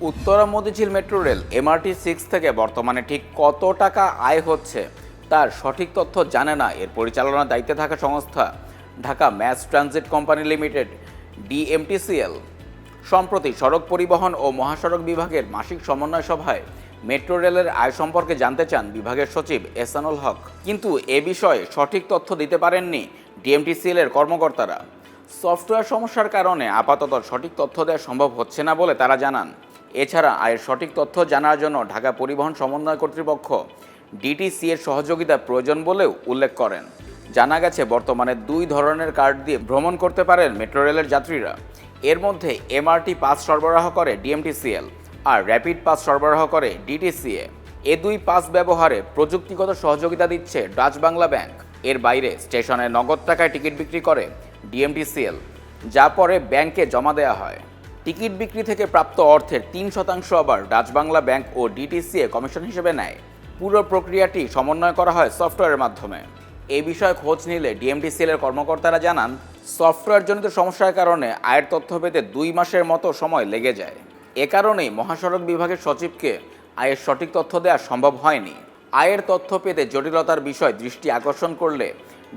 Uttara Motijheel metro rail MRT six থেকে বর্তমানে ঠিক কত টাকা আয় হচ্ছে তার সঠিক তথ্য জানে না এর পরিচালনার দায়িত্বে থাকা সংস্থা Dhaka mass transit company limited DMTCL সম্প্রতি সড়ক পরিবহন ও মহাসড়ক বিভাগের মাসিক সমন্বয় সভায় মেট্রো রেলের আয় সম্পর্কে জানতে চান বিভাগের সচিব এসানুল হক। কিন্তু এ বিষয়ে সঠিক তথ্য দিতে পারেননি ডিএমটিসিএল এর কর্মকর্তারা। সফটওয়্যার সমস্যার কারণে আপাতত সঠিক তথ্য দেওয়া সম্ভব হচ্ছে না বলে তারা জানান। এছাড়া আয়ের সঠিক তথ্য জানার জন্য ঢাকা পরিবহন সমন্বয় কর্তৃপক্ষ ডিটিসি এর সহযোগিতা প্রয়োজন বলেও উল্লেখ করেন। জানা গেছে, বর্তমানে দুই ধরনের কার্ড দিয়ে ভ্রমণ করতে পারেন মেট্রো রেলের যাত্রীরা। এর মধ্যে এমআরটি পাস সরবরাহ করে ডিএমটিসিএল আর র্যাপিড পাস সরবরাহ করে ডিটিসিএ এ দুই পাস ব্যবহারে প্রযুক্তিগত সহযোগিতা দিচ্ছে ডাচ বাংলা ব্যাংক। এর বাইরে স্টেশনে নগদ টাকায় টিকিট বিক্রি করে ডিএমটিসিএল যা পরে ব্যাংকে জমা দেওয়া হয়। টিকিট বিক্রি থেকে প্রাপ্ত অর্থের তিন শতাংশ আবার ডাচ বাংলা ব্যাংক ও ডিটিসিএ কমিশন হিসেবে নেয়। পুরো প্রক্রিয়াটি সমন্বয় করা হয় সফটওয়্যারের মাধ্যমে। এ বিষয়ে খোঁজ নিলে ডিএমটিসিএল এর কর্মকর্তারা জানান, সফটওয়্যারজনিত সমস্যার কারণে আয়ের তথ্য পেতে দুই মাসের মতো সময় লেগে যায়। এ কারণেই মহাসড়ক বিভাগের সচিবকে আয়ের সঠিক তথ্য দেওয়া সম্ভব হয়নি। আয়ের তথ্য পেতে জটিলতার বিষয় দৃষ্টি আকর্ষণ করলে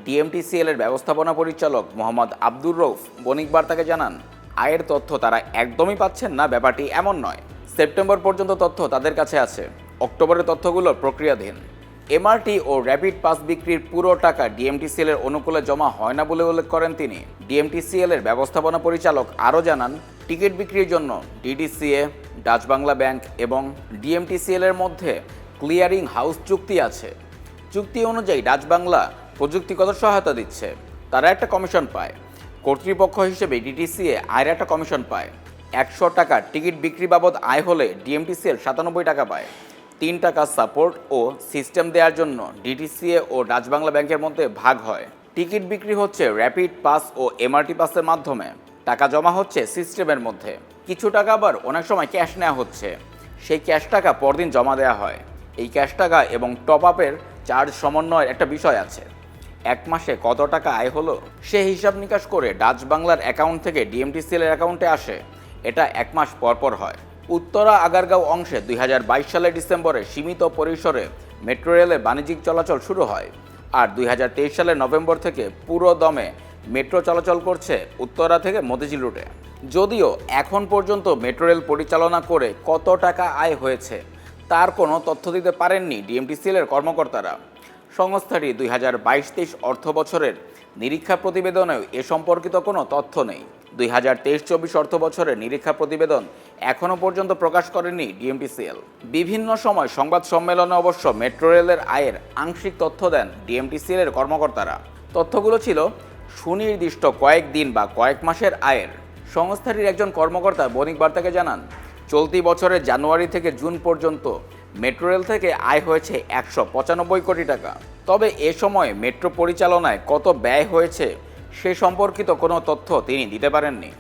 ডিএমটিসিএল এর ব্যবস্থাপনা পরিচালক মোহাম্মদ আব্দুর রৌফ বণিক বার্তাকে জানান আয়ের তথ্য তারা একদমই পাচ্ছেন না, ব্যাপারটি এমন নয়। সেপ্টেম্বর পর্যন্ত তথ্য তাদের কাছে আছে। অক্টোবরের তথ্যগুলো প্রক্রিয়াধীন। এমআরটি ও র্যাপিড পাস বিক্রির পুরো টাকা ডিএমটিসিএল এর অনুকূলে জমা হয় না বলে উল্লেখ করেন তিনি। ডিএমটিসিএল এর ব্যবস্থাপনা পরিচালক আরও জানান, টিকিট বিক্রির জন্য ডিডিসিএ, ডাচ বাংলা ব্যাংক এবং ডিএমটিসিএল এর মধ্যে ক্লিয়ারিং হাউস চুক্তি আছে। চুক্তি অনুযায়ী ডাচ বাংলা প্রযুক্তিগত সহায়তা দিচ্ছে। তারা একটা কমিশন পায়। কর্তৃপক্ষ হিসেবে ডিটিসিএ আয়ের একটা কমিশন পায়। একশো টাকা টিকিট বিক্রি বাবদ আয় হলে ডিএমটিসিএল সাতানব্বই টাকা পায়। তিন টাকা সাপোর্ট ও সিস্টেম দেওয়ার জন্য ডিটিসিএ ও ডাচ বাংলা ব্যাংকের মধ্যে ভাগ হয়। টিকিট বিক্রি হচ্ছে র্যাপিড পাস ও এমআরটি পাসের মাধ্যমে। টাকা জমা হচ্ছে সিস্টেমের মধ্যে। কিছু টাকা আবার অনেক সময় ক্যাশ নেওয়া হচ্ছে। সেই ক্যাশ টাকা পরদিন জমা দেওয়া হয়। এই ক্যাশ টাকা এবং টপ আপের চার্জ সমন্বয়ের একটা বিষয় আছে। এক মাসে কত টাকা আয় হলো? সে হিসাব নিকাশ করে ডাচ বাংলার অ্যাকাউন্ট থেকে ডিএমটিসিএল এর অ্যাকাউন্টে আসে। এটা এক মাস পর পর হয়। উত্তরা আগারগাঁও অংশে দুই হাজার বাইশ সালের ডিসেম্বরে সীমিত পরিসরে মেট্রো রেলে বাণিজ্যিক চলাচল শুরু হয় আর দুই হাজার তেইশ সালের নভেম্বর থেকে পুরো দমে মেট্রো চলাচল করছে উত্তরা থেকে মতিঝিল রুটে। যদিও এখন পর্যন্ত মেট্রো রেল পরিচালনা করে কত টাকা আয় হয়েছে, তার কোনো তথ্য দিতে পারেননি ডিএমটিসিএল এর কর্মকর্তারা। সংস্থাটি দুই হাজার বাইশ তেইশ অর্থ বছরের নিরীক্ষা প্রতিবেদনেও এ সম্পর্কিত কোনো তথ্য নেই। দুই হাজার তেইশ চব্বিশ অর্থ বছরের নিরীক্ষা প্রতিবেদন এখনও পর্যন্ত প্রকাশ করেনি ডিএমটিসিএল বিভিন্ন সময় সংবাদ সম্মেলনে অবশ্য মেট্রো রেলের আয়ের আংশিক তথ্য দেন ডিএমটিসিএল এর কর্মকর্তারা। তথ্যগুলো ছিল, সুনির্দিষ্ট কয়েক দিন বা কয়েক মাসের আয়ের। সংস্থাটির একজন কর্মকর্তা বণিক বার্তাকে জানান, চলতি বছরের জানুয়ারি থেকে জুন পর্যন্ত মেট্রো রেল থেকে আয় হয়েছে একশো পঁচানব্বই কোটি টাকা। তবে এ সময় মেট্রো পরিচালনায় কত ব্যয় হয়েছে সে সম্পর্কিত কোনো তথ্য তিনি দিতে পারেননি।